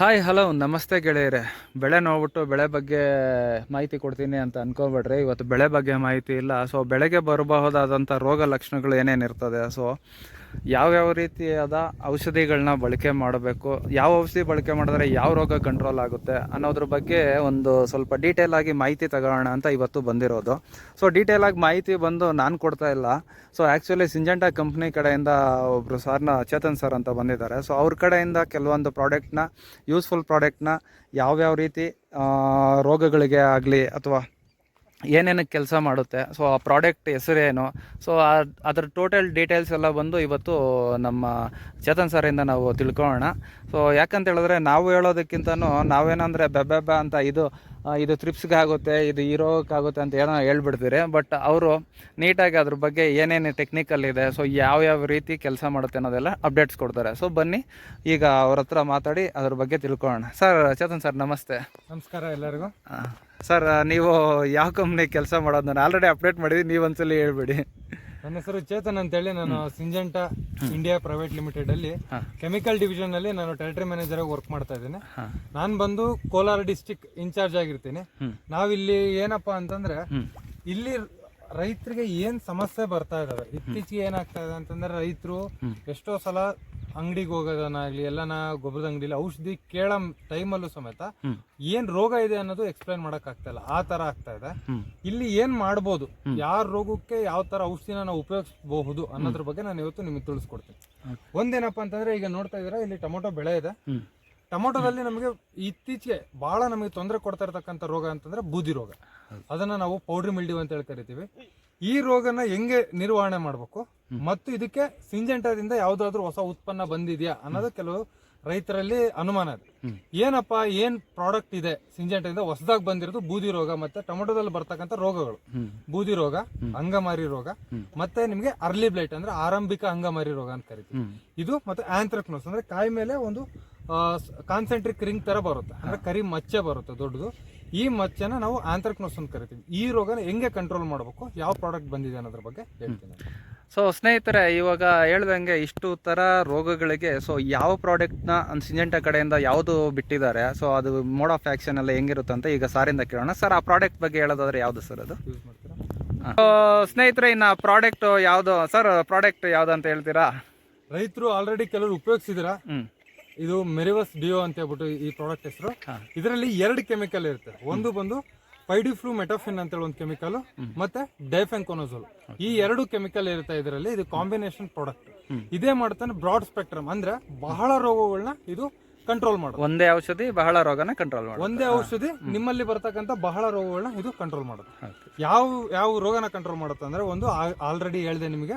Hi hello ನಮಸ್ತೆ ಗೆಳೆಯರೆ. ಬೆಳೆ ನೋಡ್ಬಿಟ್ಟು ಬೆಳೆ ಬಗ್ಗೆ ಮಾಹಿತಿ ಕೊಡ್ತೀನಿ ಅಂತ ಅನ್ಕೋಬೇಡ್ರಿ. ಇವತ್ತು ಬೆಳೆ ಬಗ್ಗೆ ಮಾಹಿತಿ ಇಲ್ಲ. ಸೊ ಬೆಳೆಗೆ ಬರಬಹುದಾದಂಥ ರೋಗ ಲಕ್ಷಣಗಳು ಏನೇನಿರ್ತದೆ? ಸೊ ಯಾವ್ಯಾವ ರೀತಿಯಾದ ಔಷಧಿಗಳನ್ನ ಬಳಕೆ ಮಾಡಬೇಕು, ಯಾವ ಔಷಧಿ ಬಳಕೆ ಮಾಡಿದ್ರೆ ಯಾವ ರೋಗ ಕಂಟ್ರೋಲ್ ಆಗುತ್ತೆ ಅನ್ನೋದ್ರ ಬಗ್ಗೆ ಒಂದು ಸ್ವಲ್ಪ ಡೀಟೇಲ್ ಆಗಿ ಮಾಹಿತಿ ತಗೋಣ ಅಂತ ಇವತ್ತು ಬಂದಿರೋದು. ಸೊ ಡೀಟೇಲ್ ಆಗಿ ಮಾಹಿತಿ ಬಂದು ನಾನು ಕೊಡ್ತಾ ಇಲ್ಲ. ಸೊ ಆ್ಯಕ್ಚುಲಿ ಸಿಂಜೆಂಟಾ ಕಂಪ್ನಿ ಕಡೆಯಿಂದ ಒಬ್ಬರು ಸರ್ನ ಚೇತನ್ ಸರ್ ಅಂತ ಬಂದಿದ್ದಾರೆ. ಸೊ ಅವ್ರ ಕಡೆಯಿಂದ ಕೆಲವೊಂದು ಪ್ರಾಡಕ್ಟ್ನ ಯೂಸ್ಫುಲ್ ಪ್ರಾಡಕ್ಟ್ನ ಯಾವ್ಯಾವ ರೀತಿ ರೋಗಗಳಿಗೆ ಆಗಲಿ ಅಥವಾ ಏನೇನಕ್ಕೆ ಕೆಲಸ ಮಾಡುತ್ತೆ ಸೊ ಆ ಪ್ರಾಡಕ್ಟ್ ಹೆಸರೇನು ಸೊ ಅದರ ಟೋಟಲ್ ಡೀಟೇಲ್ಸ್ ಎಲ್ಲ ಬಂದು ಇವತ್ತು ನಮ್ಮ ಚೇತನ್ ಸರಿಂದ ನಾವು ತಿಳ್ಕೊಳ್ಳೋಣ. ಸೊ ಯಾಕಂತ ಹೇಳಿದ್ರೆ ನಾವು ಹೇಳೋದಕ್ಕಿಂತನೂ ನಾವೇನಂದರೆ ಬೆಬ್ಬೆಬ್ಬ ಅಂತ ಇದು ಇದು ತ್ರಿಪ್ಸ್ಗೆ ಆಗುತ್ತೆ ಇದು ಈ ರೋಗಕ್ಕಾಗುತ್ತೆ ಅಂತ ಏನೋ ಹೇಳ್ಬಿಡ್ತೀರಿ. ಬಟ್ ಅವರು ನೀಟಾಗಿ ಅದ್ರ ಬಗ್ಗೆ ಏನೇನು ಟೆಕ್ನಿಕಲ್ ಇದೆ ಸೊ ಯಾವ್ಯಾವ ರೀತಿ ಕೆಲಸ ಮಾಡುತ್ತೆ ಅನ್ನೋದೆಲ್ಲ ಅಪ್ಡೇಟ್ಸ್ ಕೊಡ್ತಾರೆ. ಸೊ ಬನ್ನಿ ಈಗ ಅವ್ರ ಹತ್ರ ಮಾತಾಡಿ ಅದ್ರ ಬಗ್ಗೆ ತಿಳ್ಕೊಳ್ಳೋಣ. ಸರ್ ಚೇತನ್ ಸರ್ ನಮಸ್ತೆ. ನಮಸ್ಕಾರ ಎಲ್ಲರಿಗೂ. ಸರ್ ನೀವು ಯಾವ ಕಂಪ್ನಿ ಕೆಲಸ ಮಾಡೋದು ನಾನು ಆಲ್ರೆಡಿ ಅಪ್ಡೇಟ್ ಮಾಡಿದ್ದೀನಿ ನೀವು ಒಂದ್ಸಲಿ ಹೇಳ್ಬಿಡಿ. ನನ್ನ ಹೆಸರು ಚೇತನ್ ಅಂತೇಳಿ ನಾನು ಸಿಂಜೆಂಟಾ ಇಂಡಿಯಾ ಪ್ರೈವೇಟ್ ಲಿಮಿಟೆಡ್ ಅಲ್ಲಿ ಕೆಮಿಕಲ್ ಡಿವಿಷನ್ ಅಲ್ಲಿ ನಾನು ಟೆರಿಟರಿ ಮ್ಯಾನೇಜರ್ ಆಗಿ ವರ್ಕ್ ಮಾಡ್ತಾ ಇದ್ದೀನಿ. ನಾನು ಬಂದು ಕೋಲಾರ ಡಿಸ್ಟಿಕ್ ಇನ್ಚಾರ್ಜ್ ಆಗಿರ್ತೀನಿ. ನಾವಿಲ್ಲಿ ಏನಪ್ಪಾ ಅಂತಂದ್ರೆ ಇಲ್ಲಿ ರೈತರಿಗೆ ಏನ್ ಸಮಸ್ಯೆ ಬರ್ತಾ ಇದಾವೆ ಇತ್ತೀಚೆಗೆ ಏನಾಗ್ತಾ ಇದೆ ಅಂತಂದ್ರೆ ರೈತರು ಎಷ್ಟೋ ಸಲ ಅಂಗಡಿಗೆ ಹೋಗೋದನ್ನಾಗ್ಲಿ ಎಲ್ಲನ ಗೊಬ್ಬರದ ಅಂಗಡಿಲಿ ಔಷಧಿ ಕೇಳೋ ಟೈಮಲ್ಲೂ ಸಮೇತ. ಏನ್ ರೋಗ ಇದೆ ಅನ್ನೋದು ಎಕ್ಸ್ಪ್ಲೈನ್ ಮಾಡಕ್ ಆಗ್ತಾ ಇಲ್ಲ. ಆ ತರ ಆಗ್ತಾ ಇದೆ. ಇಲ್ಲಿ ಏನ್ ಮಾಡ್ಬೋದು? ಯಾರ ರೋಗಕ್ಕೆ ಯಾವ ತರ ಔಷಧಿನ ನಾವು ಉಪಯೋಗಿಸಬಹುದು ಅನ್ನೋದ್ರ ಬಗ್ಗೆ ನಾನು ಇವತ್ತು ನಿಮಗೆ ತಿಳಿಸ್ಕೊಡ್ತೀನಿ. ಒಂದೇನಪ್ಪ ಅಂತಂದ್ರೆ ಈಗ ನೋಡ್ತಾ ಇದೀರ ಇಲ್ಲಿ ಟೊಮೊಟೊ ಬೆಳೆ ಇದೆ. ಟೊಮೊಟೊದಲ್ಲಿ ನಮಗೆ ಇತ್ತೀಚೆಗೆ ಬಹಳ ನಮಗೆ ತೊಂದರೆ ಕೊಡ್ತಾ ಇರತಕ್ಕಂಥ ರೋಗ ಅಂತಂದ್ರೆ ಬೂದಿ ರೋಗ. ಅದನ್ನ ನಾವು ಪೌಡ್ರಿ ಮಿಲ್ಡಿವ್ ಅಂತ ಹೇಳಿ ಕರಿತೀವಿ. ಈ ರೋಗನ ಹೆಂಗೆ ನಿರ್ವಹಣೆ ಮಾಡಬೇಕು? ಮತ್ತು ಇದಕ್ಕೆ ಸಿಂಜೆಂಟಾದಿಂದ ಯಾವ್ದಾದ್ರು ಹೊಸ ಉತ್ಪನ್ನ ಬಂದಿದ್ಯಾ ಅನ್ನೋದು ಕೆಲವು ರೈತರಲ್ಲಿ ಅನುಮಾನ ಇದೆ. ಏನಪ್ಪಾ ಏನ್ ಪ್ರಾಡಕ್ಟ್ ಇದೆ ಸಿಂಜೆಂಟದಿಂದ ಹೊಸದಾಗಿ ಬಂದಿರೋದು? ಬೂದಿ ರೋಗ ಮತ್ತೆ ಟೊಮೊಟೊದಲ್ಲಿ ಬರ್ತಕ್ಕಂಥ ರೋಗಗಳು. ಬೂದಿ ರೋಗ ಅಂಗಮಾರಿ ರೋಗ ಮತ್ತೆ ನಿಮಗೆ ಅರ್ಲಿ ಬ್ಲೈಟ್ ಅಂದ್ರೆ ಆರಂಭಿಕ ಅಂಗಮಾರಿ ರೋಗ ಅಂತ ಕರಿತೀವಿ. ಇದು ಮತ್ತೆ ಆಂಥ್ರಕ್ನೋಸ್ ಅಂದ್ರೆ ಕಾಯಿ ಮೇಲೆ ಒಂದು ಕಾನ್ಸೆಂಟ್ರಿಕ್ ರಿಂಗ್ ತರ ಬರುತ್ತೆ. ಅಂದ್ರೆ ಕರಿ ಮಚ್ಚೆ ಬರುತ್ತೆ ದೊಡ್ಡದು. ಈ ಮಚ್ಚೆನ ನಾವು ಆಂಥ್ರಕ್ನೋಸ್ ಅಂತ ಕರಿತೀವಿ. ಈ ರೋಗನ ಹೆಂಗೆ ಕಂಟ್ರೋಲ್ ಮಾಡಬೇಕು? ಯಾವ ಪ್ರಾಡಕ್ಟ್ ಬಂದಿದೆ ಅನ್ನೋದ್ರ ಬಗ್ಗೆ ಹೇಳ್ತೀನಿ ಸೊ ಸ್ನೇಹಿತರೆ ಇವಾಗ ಹೇಳ್ದಂಗೆ ಇಷ್ಟು ಥರ ರೋಗಗಳಿಗೆ ಸೊ ಯಾವ ಪ್ರಾಡಕ್ಟ್ನ ಸಿಂಜೆಂಟ ಕಡೆಯಿಂದ ಯಾವುದು ಬಿಟ್ಟಿದ್ದಾರೆ? ಸೊ ಅದು ಮೋಡ್ ಆಫ್ ಆ್ಯಕ್ಷನ್ ಎಲ್ಲ ಹೆಂಗಿರುತ್ತೆ ಅಂತ ಈಗ ಸಾರಿಂದ ಕೇಳೋಣ. ಸರ್ ಆ ಪ್ರಾಡಕ್ಟ್ ಬಗ್ಗೆ ಹೇಳೋದಾದ್ರೆ ಯಾವುದು ಸರ್ ಅದು? ಯೂಸ್ ಮಾಡ್ತೀರಾ? ಸೊ ಸ್ನೇಹಿತರೆ ಇನ್ನು ಪ್ರಾಡಕ್ಟ್ ಯಾವುದು? ಸರ್ ಪ್ರಾಡಕ್ಟ್ ಯಾವ್ದು ಅಂತ ಹೇಳ್ತೀರಾ? ರೈತರು ಆಲ್ರೆಡಿ ಕೆಲವರು ಉಪಯೋಗಿಸಿದಿರ ಇದು ಮೆರಿವಸ್ ಡಿಯೋ ಅಂತ ಹೇಳ್ಬಿಟ್ಟು ಈ ಪ್ರಾಡಕ್ಟ್ ಹೆಸರು. ಇದರಲ್ಲಿ ಎರಡು ಕೆಮಿಕಲ್ ಇರುತ್ತೆ. ಒಂದು ಬಂದು ಪೈಡಿಫ್ಲೂ ಮೆಟಾಫಿನ್ ಅಂತ ಹೇಳಿ ಒಂದು ಕೆಮಿಕಲ್ ಮತ್ತೆ ಡೈಫೆಂಕೋನೋಸೋಲ್ ಈ ಎರಡು ಕೆಮಿಕಲ್ ಇರುತ್ತೆ ಇದರಲ್ಲಿ. ಇದು ಕಾಂಬಿನೇಷನ್ ಪ್ರಾಡಕ್ಟ್ ಇದೇ ಮಾಡ್ತಾನೆ ಬ್ರಾಡ್ ಸ್ಪೆಕ್ಟ್ರಮ್ ಅಂದ್ರೆ ಬಹಳ ರೋಗಗಳನ್ನ ಇದು ಕಂಟ್ರೋಲ್ ಮಾಡುತ್ತೆ ಒಂದೇ ಔಷಧಿ ಬಹಳ ರೋಗನ ಕಂಟ್ರೋಲ್ ಮಾಡುತ್ತೆ ಒಂದೇ ಔಷಧಿ ನಿಮ್ಮಲ್ಲಿ ಬರ್ತಕ್ಕಂಥ ಬಹಳ ರೋಗಗಳನ್ನ ಇದು ಕಂಟ್ರೋಲ್ ಮಾಡುತ್ತೆ ಯಾವ ಯಾವ ರೋಗನ ಕಂಟ್ರೋಲ್ ಮಾಡುತ್ತೆ ಅಂದ್ರೆ ಒಂದು ಆಲ್ರೆಡಿ ಹೇಳ್ದೆ ನಿಮಗೆ.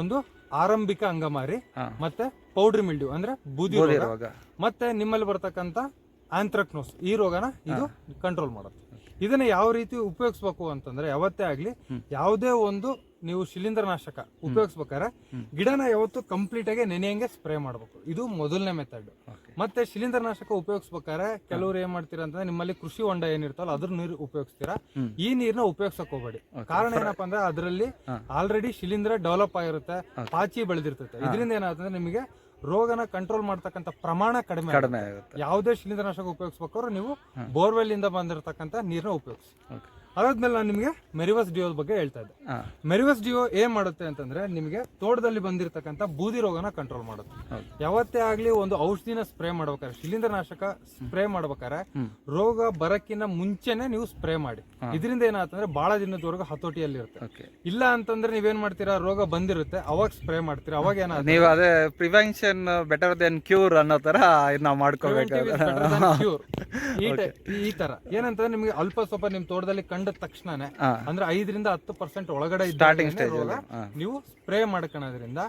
ಒಂದು ಆರಂಭಿಕ ಅಂಗಮಾರಿ ಮತ್ತೆ ಪೌಡ್ರಿ ಮಿಲ್ಡ್ಯೂ ಅಂದ್ರೆ ಬೂದಿ ರೋಗ. ಮತ್ತೆ ನಿಮ್ಮಲ್ಲಿ ಬರ್ತಕ್ಕಂತ ಆಂಥ್ರಕ್ನೋಸ್ ಈ ರೋಗನ ಇದು ಕಂಟ್ರೋಲ್ ಮಾಡುತ್ತೆ. ಇದನ್ನ ಯಾವ ರೀತಿ ಉಪಯೋಗಿಸ್ಬೇಕು ಅಂತಂದ್ರೆ ಯಾವತ್ತೇ ಆಗ್ಲಿ ಯಾವುದೇ ಒಂದು ನೀವು ಶಿಲೀಂಧ್ರನಾಶಕ ಉಪಯೋಗಿಸ್ಬೇಕಾದ್ರೆ ಗಿಡನ ಯಾವತ್ತು ಕಂಪ್ಲೀಟ್ ಆಗಿ ನೆನೆಯಂಗೆ ಸ್ಪ್ರೇ ಮಾಡಬೇಕು. ಇದು ಮೊದಲನೇ ಮೆಥಡ್ ಮತ್ತೆ ಶಿಲೀಂಧ್ರನಾಶಕ ಉಪಯೋಗಿಸ್ಬೇಕಾದ್ರೆ ಕೆಲವರು ಏನ್ ಮಾಡ್ತೀರಾ ಅಂತಂದ್ರೆ ನಿಮ್ಮಲ್ಲಿ ಕೃಷಿ ಹೊಂಡ ಏನಿರ್ತಲ್ಲ ಅದ್ರ ನೀರು ಉಪಯೋಗಿಸ್ತೀರಾ? ಈ ನೀರ್ನ ಉಪಯೋಗಿಸಕ್ ಹೋಗ್ಬೇಡಿ. ಕಾರಣ ಏನಪ್ಪಾ ಅಂದ್ರೆ ಅದರಲ್ಲಿ ಆಲ್ರೆಡಿ ಶಿಲೀಂಧ್ರ ಡೆವಲಪ್ ಆಗಿರುತ್ತೆ ಪಾಚಿ ಬೆಳೆದಿರ್ತೈತೆ. ಇದರಿಂದ ಏನಾಗುತ್ತೆ ನಿಮಗೆ ರೋಗನ ಕಂಟ್ರೋಲ್ ಮಾಡ್ತಕ್ಕಂತ ಪ್ರಮಾಣ ಕಡಿಮೆ ಆಗುತ್ತೆ. ಕಡಿಮೆ ಆಗುತ್ತೆ. ಯಾವುದೇ ಶಿಲೀಂಧ್ರನಾಶಕ ಉಪಯೋಗಿಸ್ಬೇಕಾದ್ರೂ ನೀವು ಬೋರ್ವೆಲ್ ಇಂದ ಬಂದಿರತಕ್ಕಂತ ನೀರ್ನ ಉಪಯೋಗಿಸಿ. ಅದಾದ್ಮೇಲೆ ನಾನು ನಿಮಗೆ ಮೆರಿವಸ್ ಡಿಯೋ ಬಗ್ಗೆ ಹೇಳ್ತಾ ಇದ್ದೆ. ಮೆರಿವಸ್ ಡಿಯೋ ಏನ್ ಮಾಡುತ್ತೆ ಅಂತಂದ್ರೆ ನಿಮಗೆ ತೋಟದಲ್ಲಿ ಬಂದಿರತಕ್ಕಂಥ ಬೂದಿ ರೋಗನ ಕಂಟ್ರೋಲ್ ಮಾಡುತ್ತೆ. ಯಾವತ್ತೇ ಆಗ್ಲಿ ಒಂದು ಔಷಧಿನ ಸ್ಪ್ರೇ ಮಾಡ್ಬೇಕಾದ್ರೆ ಶಿಲೀಂಧ್ರನಾಶಕ ಸ್ಪ್ರೇ ಮಾಡ್ಬೇಕಾದ್ರೆ ರೋಗ ಬರಕ್ಕಿಂತ ಮುಂಚೆನೆ ನೀವು ಸ್ಪ್ರೇ ಮಾಡಿ. ಇದರಿಂದ ಏನಾಗ್ತಂದ್ರೆ ಬಹಳ ದಿನದವರೆಗೂ ಹತೋಟಿಯಲ್ಲಿ ಇರುತ್ತೆ ಇಲ್ಲ ಅಂತಂದ್ರೆ ನೀವೇನ್ ಮಾಡ್ತೀರಾ ರೋಗ ಬಂದಿರುತ್ತೆ ಅವಾಗ ಸ್ಪ್ರೇ ಮಾಡ್ತೀರಾ ಅವಾಗ ಏನಾಗುತ್ತೆ ನೀವು ಅದೇ ಪ್ರಿವೆನ್ಷನ್ ಬೆಟರ್ ದೆನ್ ಕ್ಯೂರ್ ಅನ್ನೋ ತರ ನಾವು ಮಾಡ್ಕೋಬೇಕು ಈ ತರ. ಏನಂತಂದ್ರೆ ನಿಮಗೆ ಅಲ್ಪ ಸ್ವಲ್ಪ ನಿಮ್ ತೋಟದಲ್ಲಿ ಕಂಡ ತಕ್ಷಣನೇ. ಅಂದ್ರೆ ಐದರಿಂದ ಹತ್ತು ಪರ್ಸೆಂಟ್ ಒಳಗಡೆ ಸ್ಟಾರ್ಟಿಂಗ್ ಸ್ಟೇಜ್ ನೀವು ಸ್ಪ್ರೇ ಮಾಡ್ಕೊಳ್ಳೋದ್ರಿಂದ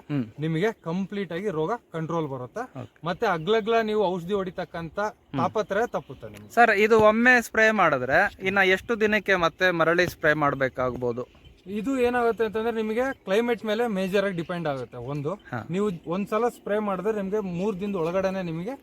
ನಿಮಗೆ ಕಂಪ್ಲೀಟ್ ಆಗಿ ರೋಗ ಕಂಟ್ರೋಲ್ ಬರುತ್ತೆ. ಮತ್ತೆ ಅಗ್ಲಗ್ಲ ನೀವು ಔಷಧಿ ಹೊಡಿತಕ್ಕಂತ ತಾಪತ್ರಯ ತಪ್ಪುತ್ತೆ ನಿಮ್ಗೆ. ಸರ್ ಇದು ಒಮ್ಮೆ ಸ್ಪ್ರೇ ಮಾಡಿದ್ರೆ ಇನ್ನ ಎಷ್ಟು ದಿನಕ್ಕೆ ಮತ್ತೆ ಮರಳಿ ಸ್ಪ್ರೇ ಮಾಡಬೇಕಾಗ್ಬೋದು? ಇದು ಏನಾಗುತ್ತೆ ಅಂತಂದ್ರೆ ನಿಮಗೆ ಕ್ಲೈಮೇಟ್ ಮೇಲೆ ಮೇಜರ್ ಆಗಿ ಡಿಪೆಂಡ್ ಆಗುತ್ತೆ. ಒಂದು. ನೀವು ಒಂದ್ಸಲ ಸ್ಪ್ರೇ ಮಾಡಿದ್ರೆ ನಿಮಗೆ ಮೂರ್ ದಿನದ ಒಳಗಡೆನೆ ನಿಮಗೆ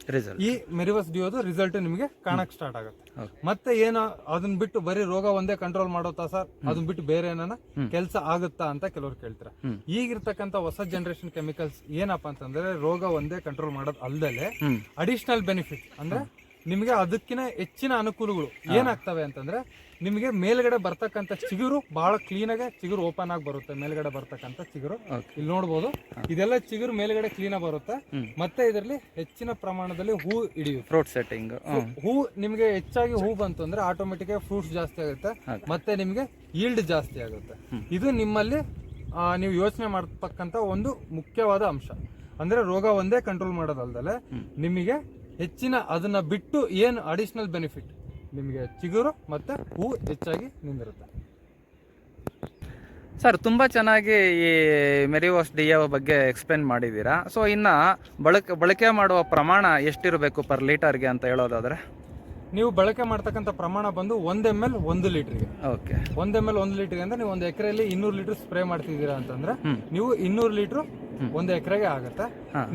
ಈ ಮೆರಿವಸ್ ಡಿಯೋದು ರಿಸಲ್ಟ್ ನಿಮಗೆ ಕಾಣಕ್ ಸ್ಟಾರ್ಟ್ ಆಗುತ್ತೆ. ಮತ್ತೆ ಏನು ಅದನ್ನ ಬಿಟ್ಟು ಬರೀ ರೋಗ ಒಂದೇ ಕಂಟ್ರೋಲ್ ಮಾಡೋತಾ ಸರ್ ಅದನ್ನ ಬಿಟ್ಟು ಬೇರೆ ಏನಾನ ಕೆಲಸ ಆಗುತ್ತಾ ಅಂತ ಕೆಲವ್ರು ಕೇಳ್ತಾರೆ. ಈಗಿರ್ತಕ್ಕಂತ ಹೊಸ ಜನರೇಷನ್ ಕೆಮಿಕಲ್ಸ್ ಏನಪ್ಪಾ ಅಂತಂದ್ರೆ ರೋಗ ಒಂದೇ ಕಂಟ್ರೋಲ್ ಮಾಡೋದು ಅಲ್ದಲೆ ಅಡಿಷನಲ್ ಬೆನಿಫಿಟ್ ಅಂದ್ರೆ ನಿಮಗೆ ಅದಕ್ಕಿಂತ ಹೆಚ್ಚಿನ ಅನುಕೂಲಗಳು ಏನಾಗ್ತವೆ ಅಂತಂದ್ರೆ ನಿಮಗೆ ಮೇಲ್ಗಡೆ ಬರ್ತಕ್ಕಂಥ ಚಿಗುರು ಬಹಳ ಕ್ಲೀನಾಗೆ ಚಿಗುರು ಓಪನ್ ಆಗಿ ಬರುತ್ತೆ ಮೇಲ್ಗಡೆ ಬರ್ತಕ್ಕಂಥ ಚಿಗುರು. ಇಲ್ಲಿ ನೋಡ್ಬೋದು. ಇದೆಲ್ಲ ಚಿಗುರು ಮೇಲ್ಗಡೆ ಕ್ಲೀನ್ ಆಗಿ ಬರುತ್ತೆ. ಮತ್ತೆ ಇದರಲ್ಲಿ ಹೆಚ್ಚಿನ ಪ್ರಮಾಣದಲ್ಲಿ ಹೂ ಹಿಡಿಯುತ್ತೆ. ಫ್ರೂಟ್ ಸೆಟ್ಟಿಂಗ್ ಹೂ ನಿಮಗೆ ಹೆಚ್ಚಾಗಿ ಹೂ ಬಂತು ಅಂದ್ರೆ ಆಟೋಮೆಟಿಕ್ ಫ್ರೂಟ್ಸ್ ಜಾಸ್ತಿ ಆಗುತ್ತೆ. ಮತ್ತೆ ನಿಮಗೆ ಈಲ್ಡ್ ಜಾಸ್ತಿ ಆಗುತ್ತೆ. ಇದು ನಿಮ್ಮಲ್ಲಿ ನೀವು ಯೋಚನೆ ಮಾಡತಕ್ಕಂತ ಒಂದು ಮುಖ್ಯವಾದ ಅಂಶ. ಅಂದ್ರೆ ರೋಗ ಒಂದೇ ಕಂಟ್ರೋಲ್ ಮಾಡೋದಲ್ದಲೆ ನಿಮಗೆ ಹೆಚ್ಚಿನ ಅದನ್ನ ಬಿಟ್ಟು ಏನು ಅಡಿಷನಲ್ ಬೆನಿಫಿಟ್ ನಿಮಗೆ ಚಿಗುರು ಮತ್ತೆ ಹೂ ಹೆಚ್ಚಾಗಿ ನಿಂದಿರುತ್ತೆ. ಸರ್ ತುಂಬ ಚೆನ್ನಾಗಿ ಈ ಮೆರಿವೋಸ್ ಡಿ ಬಗ್ಗೆ ಎಕ್ಸ್ಪ್ಲೇನ್ ಮಾಡಿದ್ದೀರಾ? ಸೊ ಇನ್ನು ಬಳಕೆ ಬಳಕೆ ಮಾಡುವ ಪ್ರಮಾಣ ಎಷ್ಟಿರಬೇಕು ಪರ್ ಲೀಟರ್ಗೆ ಅಂತ ಹೇಳೋದಾದರೆ? ನೀವು ಬಳಕೆ ಮಾಡ್ತಕ್ಕಂಥ ಪ್ರಮಾಣ ಬಂದು ಒಂದ್ ಎಂ ಎಲ್ ಒಂದು ಲೀಟರ್ಗೆ ಓಕೆ. ಒಂದ್ ಎಂ ಎಲ್ ಒಂದು ಲೀಟರ್ಗೆ ಅಂದ್ರೆ ನೀವು ಒಂದು ಎಕರೆಯಲ್ಲಿ ಇನ್ನೂರು ಲೀಟರ್ ಸ್ಪ್ರೇ ಮಾಡ್ತಿದ್ದೀರಾ ಅಂತಂದ್ರೆ ನೀವು ಇನ್ನೂರು ಲೀಟರ್ ಒಂದು ಎಕರೆಗೆ ಆಗುತ್ತೆ.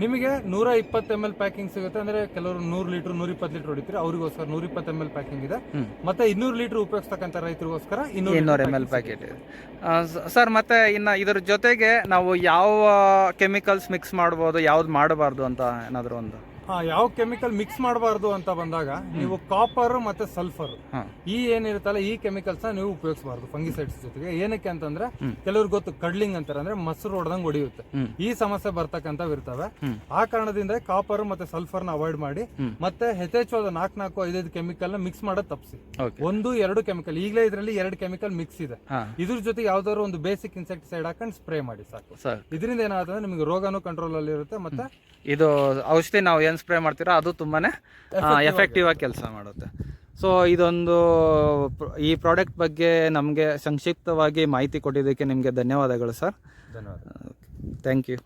ನಿಮಗೆ ನೂರ ಇಪ್ಪತ್ತು ಎಂ ಎಲ್ ಪ್ಯಾಕಿಂಗ್ ಸಿಗುತ್ತೆ ಅಂದ್ರೆ ಕೆಲವರು ನೂರು ಲೀಟರ್ ನೂರ ಇಪ್ಪತ್ತು ಲೀಟರ್ ಹೊಡಿತೀರಿ ಅವರಿಗೋಸ್ಕರ ನೂರ ಇಪ್ಪತ್ತು ಎಂ ಎಲ್ ಪ್ಯಾಕಿಂಗ್ ಇದೆ. ಮತ್ತೆ ಇನ್ನೂರು ಲೀಟರ್ ಉಪಯೋಗಿಸ್ತಕ್ಕಂಥ ರೈತರಿಗೋಸ್ಕರ ಇನ್ನೂರು ಇನ್ನೂರು ಎಂ ಎಲ್ ಪ್ಯಾಕೆಟ್ ಇದೆ. ಸರ್ ಮತ್ತೆ ಇನ್ನು ಇದರ ಜೊತೆಗೆ ನಾವು ಯಾವ ಕೆಮಿಕಲ್ಸ್ ಮಿಕ್ಸ್ ಮಾಡ್ಬೋದು ಯಾವ್ದು ಮಾಡಬಾರ್ದು ಅಂತ ಏನಾದರೂ ಒಂದು? ಯಾವ ಕೆಮಿಕಲ್ ಮಿಕ್ಸ್ ಮಾಡಬಾರ್ದು ಅಂತ ಬಂದಾಗ ನೀವು ಕಾಪರ್ ಮತ್ತೆ ಸಲ್ಫರ್ ಈ ಏನಿರುತ್ತಲ್ಲ ಈ ಕೆಮಿಕಲ್ಸ್ನ ನೀವು ಉಪಯೋಗಿಸಬಾರ್ದು ಫಂಗಿಸೈಡ್ಸ್ ಜೊತೆಗೆ. ಏನಕ್ಕೆ ಅಂತಂದ್ರೆ. ಕೆಲವ್ರಿಗೆ ಗೊತ್ತು ಕಡ್ಲಿಂಗ್ ಅಂತಾರೆ ಅಂದ್ರೆ ಮೊಸರು ಹೊಡೆದಂಗ್ ಹೊಡಿಯುತ್ತೆ. ಈ ಸಮಸ್ಯೆ ಬರ್ತಕ್ಕಂಥವು ಇರ್ತವೆ. ಆ ಕಾರಣದಿಂದ ಕಾಪರ್ ಮತ್ತೆ ಸಲ್ಫರ್ನ ಅವಾಯ್ಡ್ ಮಾಡಿ. ಮತ್ತೆ ಯಥೇಚ್ಛವಾದ ನಾಲ್ಕು ನಾಲ್ಕು ಐದೈದು ಕೆಮಿಕಲ್ನ ಮಿಕ್ಸ್ ಮಾಡೋದು ತಪ್ಪಿಸಿ. ಒಂದು ಎರಡು ಕೆಮಿಕಲ್ ಈಗಲೇ ಇದರಲ್ಲಿ ಎರಡು ಕೆಮಿಕಲ್ ಮಿಕ್ಸ್ ಇದೆ. ಇದ್ರ ಜೊತೆ ಯಾವ್ದಾದ್ರು ಒಂದು ಬೇಸಿಕ್ ಇನ್ಸೆಕ್ಟಿಸೈಡ್ ಹಾಕೊಂಡು ಸ್ಪ್ರೇ ಮಾಡಿ ಸಾಕು. ಇದರಿಂದ ಏನಾಗುತ್ತೆ ನಿಮಗೆ ರೋಗನೂ ಕಂಟ್ರೋಲ್ ಅಲ್ಲಿ ಇರುತ್ತೆ ಮತ್ತೆ ಇದು ಔಷಧಿ ನಾವು ಏನು ಸ್ಪ್ರೇ ಮಾಡ್ತೀರೋ ಅದು ತುಂಬಾ ಎಫೆಕ್ಟಿವ್ ಆಗಿ ಕೆಲಸ ಮಾಡುತ್ತೆ. ಸೊ ಇದೊಂದು ಈ ಪ್ರಾಡಕ್ಟ್ ಬಗ್ಗೆ ನಮಗೆ ಸಂಕ್ಷಿಪ್ತವಾಗಿ ಮಾಹಿತಿ ಕೊಟ್ಟಿದ್ದಕ್ಕೆ ನಿಮಗೆ ಧನ್ಯವಾದಗಳು ಸರ್ ಧನ್ಯವಾದ. Thank you